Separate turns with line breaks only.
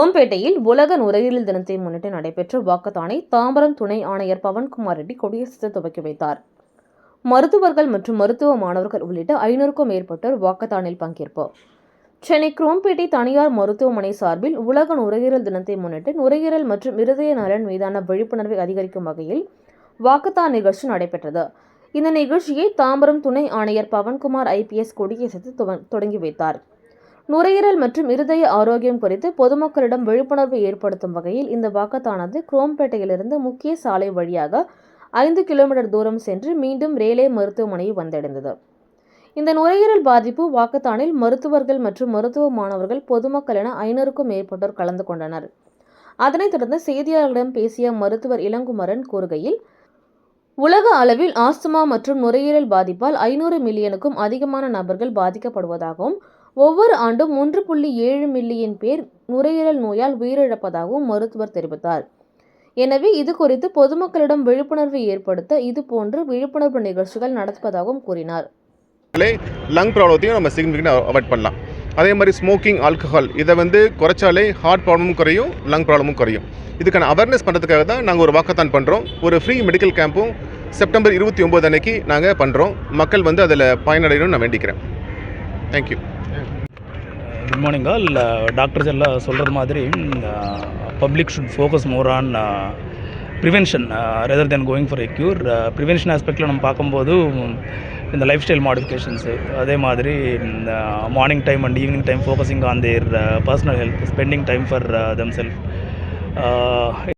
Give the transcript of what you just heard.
குரோம்பேட்டையில் உலக நுரையீரல் தினத்தை முன்னிட்டு நடைபெற்ற வாக்கத்தானை தாம்பரம் துணை ஆணையர் பவன்குமார் ரெட்டி கொடியசைத்து துவக்கி வைத்தார். மருத்துவர்கள் மற்றும் மருத்துவ மாணவர்கள் உள்ளிட்ட ஐநூறுக்கும் மேற்பட்டோர் வாக்கத்தானில் பங்கேற்பு. சென்னை குரோம்பேட்டை தனியார் மருத்துவமனை சார்பில் உலக நுரையீரல் தினத்தை முன்னிட்டு நுரையீரல் மற்றும் இருதய நலன் மீதான விழிப்புணர்வை அதிகரிக்கும் வகையில் வாக்கத்தான் நிகழ்ச்சி நடைபெற்றது. இந்த நிகழ்ச்சியை தாம்பரம் துணை ஆணையர் பவன்குமார் ஐபிஎஸ் கொடியசைத்து தொடங்கி வைத்தார். நுரையீரல் மற்றும் இருதய ஆரோக்கியம் குறித்து பொதுமக்களிடம் விழிப்புணர்வு ஏற்படுத்தும் வகையில் இந்த வாக்கத்தானது குரோம்பேட்டையிலிருந்து முக்கிய சாலை வழியாக ஐந்து கிலோமீட்டர் தூரம் சென்று மீண்டும் ரேலே மருத்துவமனையை வந்தடைந்தது. இந்த நுரையீரல் பாதிப்பு வாக்கத்தானில் மருத்துவர்கள் மற்றும் மருத்துவ மாணவர்கள் பொதுமக்கள் என ஐநூறுக்கும் மேற்பட்டோர் கலந்து கொண்டனர். அதனைத் தொடர்ந்து செய்தியாளர்களிடம் பேசிய மருத்துவர் இளங்குமரன் கூறுகையில் உலக அளவில் ஆஸ்துமா மற்றும் நுரையீரல் பாதிப்பால் ஐநூறு மில்லியனுக்கும் அதிகமான நபர்கள் பாதிக்கப்படுவதாகவும் ஒவ்வொரு ஆண்டும் மூன்று புள்ளி ஏழு மில்லியன் பேர் நுரையீரல் நோயால் உயிரிழப்பதாகவும் மருத்துவர் தெரிவித்தார். எனவே இது குறித்து பொதுமக்களிடம் விழிப்புணர்வு ஏற்படுத்த இதுபோன்று விழிப்புணர்வு நிகழ்ச்சிகள் நடத்துவதாகவும் கூறினார்.
லங் ப்ராப்ளத்தையும் நம்ம சிக்னிஃபிகண்ட் அவாய்ட் பண்ணலாம். அதே மாதிரி ஸ்மோக்கிங் ஆல்கஹால் இதை வந்து குறைச்சாலே ஹார்ட் ப்ராப்ளமும் குறையும் லங் ப்ராப்ளமும் குறையும். இதுக்கான அவேர்னஸ் பண்ணுறதுக்காக தான் நாங்கள் ஒரு வாக்கத்தான் பண்ணுறோம் ஒரு ஃப்ரீ மெடிக்கல் கேம்பும் செப்டம்பர் இருபத்தி ஒம்பது அன்னைக்கு நாங்கள் பண்ணுறோம் மக்கள் வந்து அதில் பயனடையணும்னு நான் வேண்டிக்கிறேன். Thank you
good morning all doctors எல்லாம் சொல்கிறது மாதிரி public should focus more on prevention rather then going for a cure prevention ஆஸ்பெக்டில் நம்ம பார்க்கும்போது இந்த லைஃப் ஸ்டைல் மாடிஃபிகேஷன்ஸு அதே மாதிரி இந்த morning time and evening time focusing on their personal health spending time for them self